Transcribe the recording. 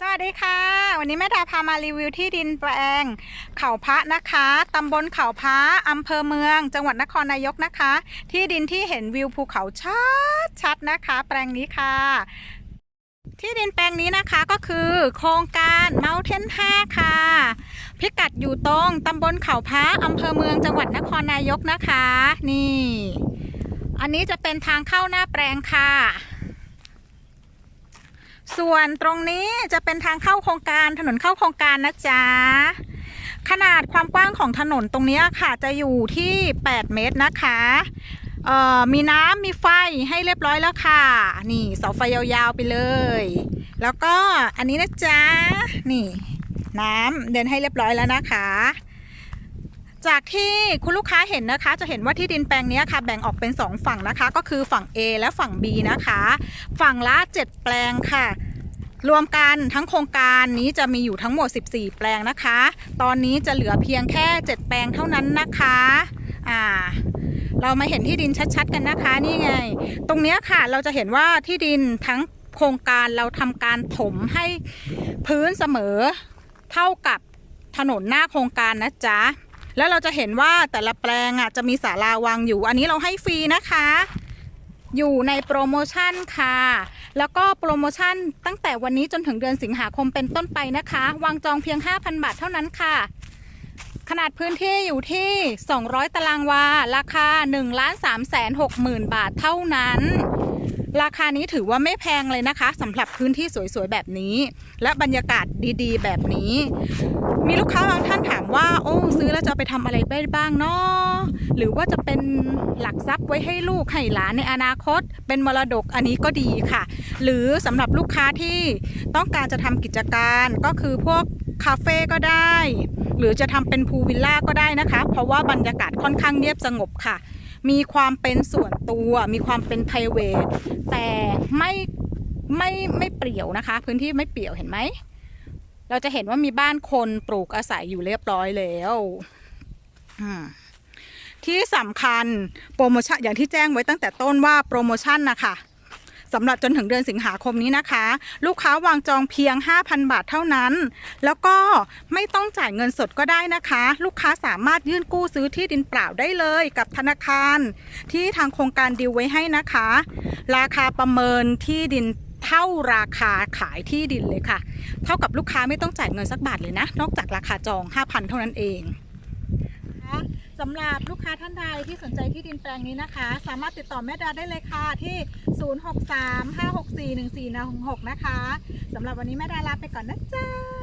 สวัสดีค่ะ วันนี้แม่ดาพามารีวิวที่ดินแปลง เขาพระนะคะตำบลเขาพระอำเภอเมือง จังหวัดนครนายกนะคะ ที่ดินที่เห็นวิวภูเขาชัดชัดนะคะ แปลงนี้ค่ะ ที่ดินแปลงนี้นะคะก็คือโครงการ Mountain 5ค่ะ พิกัดอยู่ตรงตำบลเขาพระอำเภอเมือง จังหวัดนครนายกนะคะ นี่ อันนี้จะเป็นทางเข้าหน้าแปลงค่ะ ส่วนตรงนี้จะเป็นทางเข้าโครงการถนนเข้าโครงการนะจ๊ะ ขนาดความกว้างของถนนตรงนี้ค่ะจะอยู่ที่ 8 เมตรนะคะเอ่อมีน้ำมีไฟให้เรียบร้อยแล้วค่ะ นี่เสาไฟยาวๆไปเลย แล้วก็อันนี้นะจ๊ะ นี่ น้ำเดินให้เรียบร้อยแล้วนะคะ จากที่คุณลูกค้าเห็นนะคะ จะเห็นว่าที่ดินแปลงนี้ค่ะ แบ่งออกเป็น 2 ฝั่งนะคะ ก็คือฝั่ง A และฝั่ง B นะคะ ฝั่งละ 7 แปลงค่ะรวมกันทั้งโครงการนี้จะมีอยู่ทั้งหมด 14 แปลงนะคะ ตอนนี้จะเหลือเพียงแค่ 7 แปลงเท่านั้นนะคะ อ่า เรามาเห็นที่ดินชัดๆ กันนะคะ นี่ไง ตรงนี้ค่ะ เราจะเห็นว่าที่ดินทั้งโครงการเราทำการถมให้พื้นเสมอเท่ากับถนนหน้าโครงการนะจ๊ะ แล้วเราจะเห็นว่าแต่ละแปลงอะจะมีศาลาวางอยู่ อันนี้เราให้ฟรีนะคะ อยู่ในโปรโมชั่นค่ะ แล้วก็โปรโมชั่นตั้งแต่วันนี้จนถึงเดือนสิงหาคมเป็นต้นไปนะคะ วางจองเพียง 5,000 บาทเท่านั้นค่ะ ขนาดพื้นที่อยู่ที่ 200 ตารางวา ราคา1ล้าน3แสน6หมื่นบาทเท่านั้น ราคานี้ถือว่าไม่แพงเลยนะคะสำหรับพื้นที่สวยๆแบบนี้ และบรรยากาศดีๆ แบบนี้ มีลูกค้าบางท่านถามว่า โอ้ซื้อแล้วจะไปทำอะไรได้บ้างเนาะหรือว่าจะเป็นหลักทรัพย์ไว้ให้ลูกให้หลานในอนาคต เป็นมรดกอันนี้ก็ดีค่ะ หรือสำหรับลูกค้าที่ต้องการจะทำกิจการก็คือพวกคาเฟ่ก็ได้ หรือจะทำเป็นพูลวิลล่าก็ได้นะคะ เพราะว่าบรรยากาศค่อนข้างเงียบสงบค่ะ มีความเป็นส่วนตัว มีความเป็น p r i v a t แต่ไม่ไม่ไม่เปรี่ยวนะคะ พื้นที่ไม่เปรี่ยวเห็นไหม เราจะเห็นว่ามีบ้านคนปลูกอาศัยอยู่เรียบร้อยแล้วที่สำคัญโปรโมชั่นอย่างที่แจ้งไว้ตั้งแต่ต้นว่าโปรโมชั่นนะคะ สำหรับจนถึงเดือนสิงหาคมนี้นะคะ ลูกค้าวางจองเพียง 5,000 บาทเท่านั้น แล้วก็ไม่ต้องจ่ายเงินสดก็ได้นะคะ ลูกค้าสามารถยื่นกู้ซื้อที่ดินเปล่าได้เลยกับธนาคาร ที่ทางโครงการดีลไว้ให้นะคะ ราคาประเมินที่ดินเท่าราคาขายที่ดินเลยค่ะ เท่ากับลูกค้าไม่ต้องจ่ายเงินสักบาทเลยนะ นอกจากราคาจอง 5,000 เท่านั้นเองสำหรับลูกค้าท่านใดที่สนใจที่ดินแปลงนี้นะคะ สามารถติดต่อแม่ดาได้เลยค่ะที่ 0635641416 นะคะสำหรับวันนี้แม่ดาลาไปก่อนนะจ๊ะ